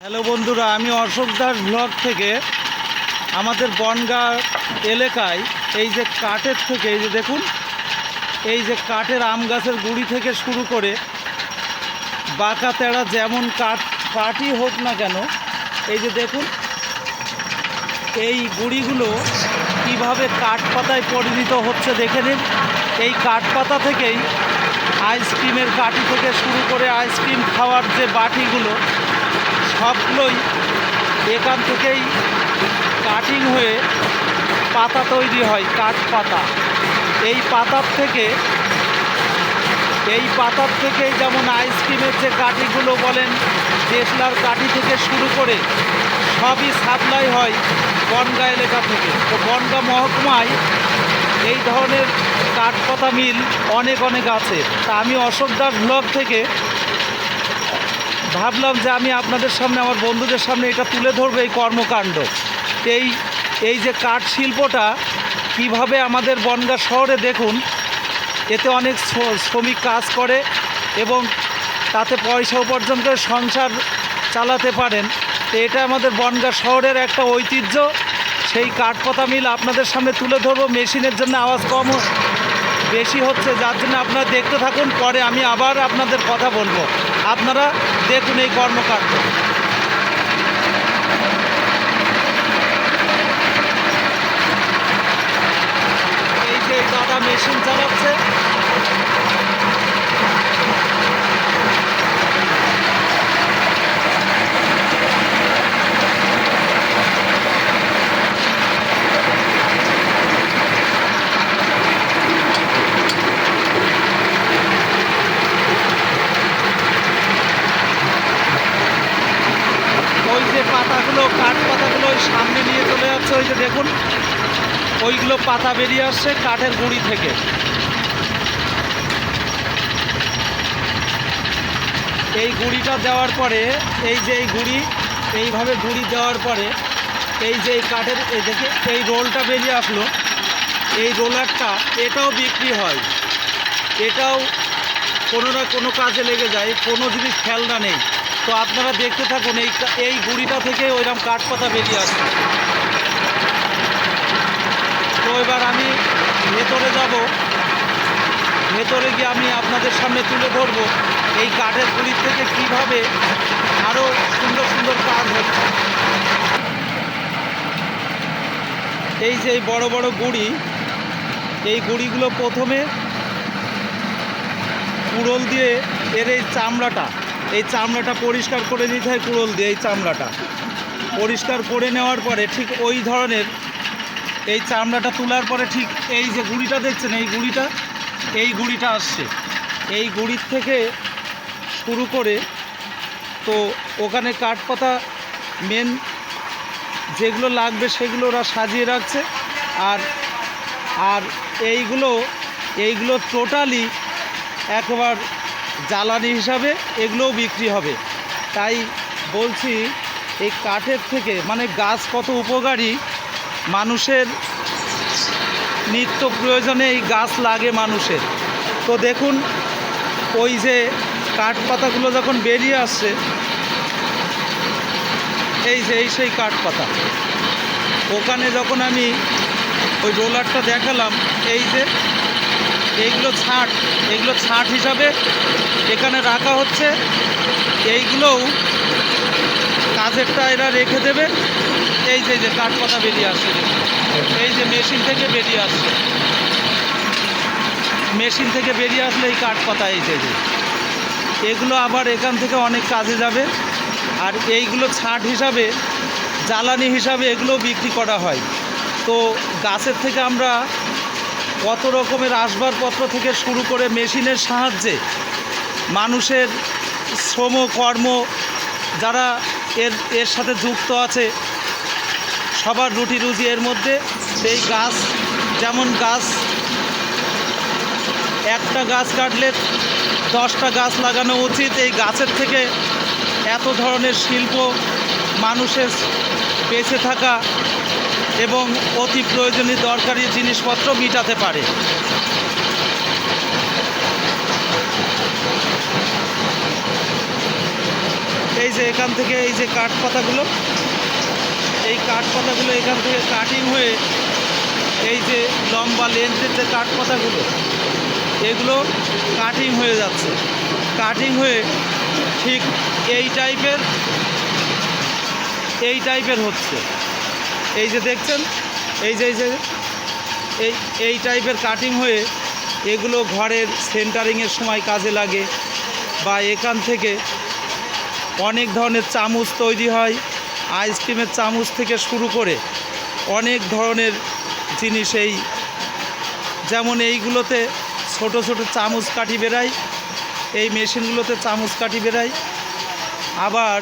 Hello বন্ধুরা, আমি Ashok Das blog থেকে আমাদের বনগা এলাকায় এই যে কাঠের থেকে, এই যে দেখুন, এই যে কাঠের আম গাছের গুড়ি থেকে শুরু করে বাঁকা তেড়া যেমন কাঠ, কাঠই হোক না কেন, এই যে দেখুন, এই গুড়িগুলো কীভাবে কাঠ পাতায় পরিণত হচ্ছে দেখে নিন। এই কাঠ পাতা থেকেই আইসক্রিমের কাঠি থেকে শুরু করে আইসক্রিম খাওয়ার যে বাটিগুলো সবগুলোই এখান থেকেই কাটিং হয়ে পাতা তৈরি হয়, কাঠ পাতা। এই পাতার থেকে, এই পাতার থেকেই যেমন আইসক্রিমের যে কাঠিগুলো বলেন, দেশলার কাঠি থেকে শুরু করে সবই সাপ্লাই হয় বনগা এলাকা থেকে। তো বনগা মহকুমায় এই ধরনের কাঠপাতা মিল অনেক অনেক আছে। তা আমি অশোক দাস ব্লগ থেকে ভাবলাম যে আমি আপনাদের সামনে, আমার বন্ধুদের সামনে এটা তুলে ধরবো এই কর্মকাণ্ড। এই এই যে কাঠ শিল্পটা কীভাবে আমাদের বনগা শহরে দেখুন, এতে অনেক শ্রমিক কাজ করে এবং তাতে পয়সা উপার্জন করে সংসার চালাতে পারেন। তো এটা আমাদের বনগা শহরের একটা ঐতিহ্য। সেই কাঠপাতা মিল আপনাদের সামনে তুলে ধরবো। মেশিনের জন্য আওয়াজ কম বেশি হচ্ছে, যার জন্য আপনারা দেখতে থাকুন। পরে আমি আবার আপনাদের কথা বলব। আপনারা দেখুন এই কর্মকাণ্ড। এই যে দাদা মেশিন চালাচ্ছে ওই যে পাতাগুলো কাঠ পাতাগুলো ওই সামনে নিয়ে যে দেখুন, ওইগুলো পাতা বেরিয়ে আসছে কাঠের গুঁড়ি থেকে। এই গুঁড়িটা দেওয়ার পরে, এই যে এই গুঁড়ি, এইভাবে গুঁড়ি দেওয়ার পরে, এই যে এই কাঠের, এই দেখে, এই রোলটা বেরিয়ে আসলো। এই রোলারটা, এটাও বিক্রি হয়। এটাও কোনো না কোনো কাজে লেগে যায়, কোনো জিনিস খেলনা নেই। তো আপনারা দেখতে থাকুন, এই এই গুঁড়িটা থেকে ওইরকম কাঠ পাতা বেরিয়ে আসছে। তো এবার আমি ভেতরে যাব। ভেতরে গিয়ে আমি আপনাদের সামনে তুলে ধরবো এই কাঠের গুঁড়ির থেকে কীভাবে আরও সুন্দর সুন্দর কাজ হচ্ছে। এই যে বড় বড় গুঁড়ি, এই গুঁড়িগুলো প্রথমে কুড়োল দিয়ে এর এই চামড়াটা এই চামড়াটা পরিষ্কার করে নিতে হয় কুড়োল দিয়ে, এই চামড়াটা। পরিষ্কার করে নেওয়ার পরে ঠিক ওই ধরনের এই চামড়াটা তোলার পরে ঠিক এই যে গুঁড়িটা দেখছেন, এই গুঁড়িটা এই গুঁড়িটা আসছে। এই গুঁড়ির থেকে শুরু করে তো ওখানে কাঠপাতা মেন যেগুলো লাগবে সেগুলো ওরা সাজিয়ে রাখছে। আর আর এইগুলো এইগুলো টোটালি একবার জ্বালানি হিসাবে এগুলোও বিক্রি হবে। তাই বলছি, এই কাঠের থেকে মানে গাছ কত উপকারী মানুষের নিত্য প্রয়োজনে এই গাছ লাগে মানুষের। তো দেখুন, ওই যে কাঠ পাতাগুলো যখন বেরিয়ে আসছে, এই যে, এই সেই কাঠ পাতা। ওখানে যখন আমি ওই রোলারটা দেখালাম, এই যে, এইগুলো ছাট, এগুলো ছাট হিসাবে এখানে রাখা হচ্ছে। এইগুলোও কাজেরটা এরা রেখে দেবে। এই যে যে কাঠ পাতা বেরিয়ে আসছে এই যে, মেশিন থেকে বেরিয়ে আসছে। মেশিন থেকে বেরিয়ে আসলে এই কাঠ পাতা, এই যে যে। এগুলো আবার এখান থেকে অনেক কাজে যাবে। আর এইগুলো ছাট হিসাবে, জ্বালানি হিসাবে এগুলো বিক্রি করা হয়। তো গাছের থেকে আমরা কত রকমের আসবাবপত্র থেকে শুরু করে মেশিনের সাহায্যে মানুষের শ্রম, কর্ম, যারা এর এর সাথে যুক্ত আছে সবার রুটি রুজি এর মধ্যে সেই গাছ, যেমন গাছ, একটা গাছ কাটলে দশটা গাছ লাগানো উচিত। এই গাছের থেকে এত ধরনের শিল্প মানুষের বেঁচে থাকা এবং অতি প্রয়োজনীয় দরকারি জিনিসপত্র মেটাতে পারে। এই যে এখান থেকে এই যে কাঠ পাতাগুলো এই কাঠ পাতাগুলো এখান থেকে কাটিং হয়ে এই যে লম্বা লেন্থের যে কাঠ পাতাগুলো এগুলো কাটিং হয়ে যাচ্ছে। কাটিং হয়ে ঠিক এই টাইপের এই টাইপের হচ্ছে। এই যে দেখছেন, এই যে এই যে, এই এই টাইপের কাটিং হয়ে এগুলো ঘরের সেন্টারিংয়ের সময় কাজে লাগে বা এখান থেকে অনেক ধরনের চামচ তৈরি হয়। আইসক্রিমের চামচ থেকে শুরু করে অনেক ধরনের জিনিস এই যেমন এইগুলোতে ছোট ছোট চামচ কাঠি বেরায় এই মেশিনগুলোতে চামচ কাঠি বেরায় আবার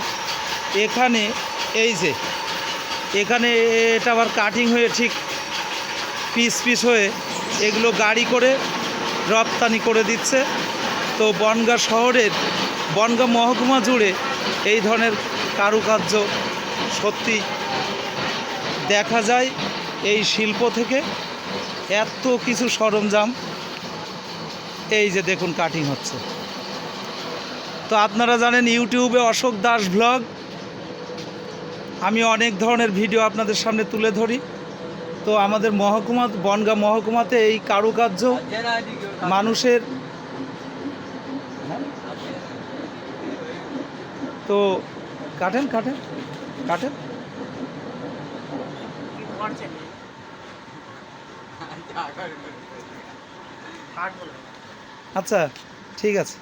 এখানে এই যে, এখানে এটা আবার কাটিং হয়ে ঠিক পিস পিস হয়ে এগুলো গাড়ি করে রপ্তানি করে দিচ্ছে। তো বনগাঁ শহরের, বনগাঁ মহকুমা জুড়ে এই ধরনের কারুকার্য সত্যি দেখা যায় এই শিল্প থেকে। এত কিছু সরঞ্জাম। এই যে দেখুন কাটিং হচ্ছে। তো আপনারা জানেন ইউটিউবে অশোক দাস ব্লগ আমি অনেক ধরনের ভিডিও আপনাদের সামনে তুলে ধরি। তো আমাদের মহকুমা বনগাঁ মহকুমাতে এই কারুকার্য মানুষের তো কাটেন কাটেন। কাটেন আচ্ছা ঠিক আছে।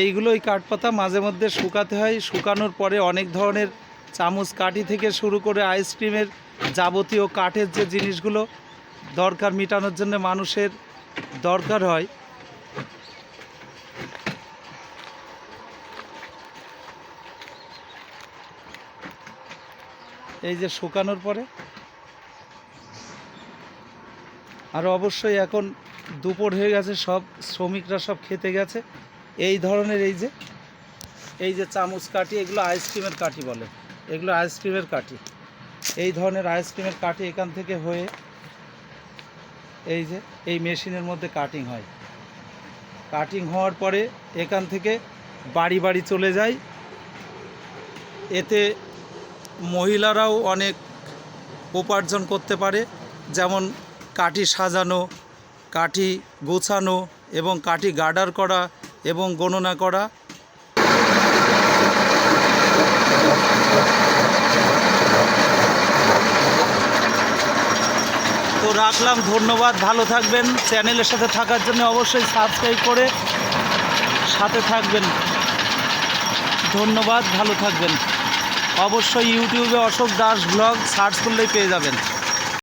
এইগুলোই কাঠপাতা মাঝে মধ্যে শুকাতে হয়। শুকানোর পরে অনেক ধরনের চামচ কাঠি থেকে শুরু করে আইসক্রিমের যাবতীয় কাঠের যে জিনিসগুলো দরকার মেটানোর জন্য মানুষের দরকার হয় এই যে শুকানোর পরে। আর অবশ্যই এখন দুপুর হয়ে গেছে, সব শ্রমিকরা সব খেতে গেছে। এই ধরনের এই যে এই যে চামচ কাঠি, এগুলো আইসক্রিমের কাঠি বলে। এগুলো আইসক্রিমের কাঠি। এই ধরনের আইসক্রিমের কাঠি এখান থেকে হয়ে এই যে, এই মেশিনের মধ্যে কাটিং হয়। কাটিং হওয়ার পরে এখান থেকে বাড়ি বাড়ি চলে যায় এতে মহিলারাও অনেক উপার্জন করতে পারে, যেমন কাঠি সাজানো, কাঠি গোছানো এবং কাঠি গার্ডার করা এবং গণনা করা। তো রাখলাম, ধন্যবাদ, ভালো থাকবেন। চ্যানেলের সাথে থাকার জন্য অবশ্যই সাবস্ক্রাইব করে সাথে থাকবেন। ধন্যবাদ, ভালো থাকবেন। অবশ্যই ইউটিউবে অশোক দাস ব্লগ সার্চ করলেই পেয়ে যাবেন।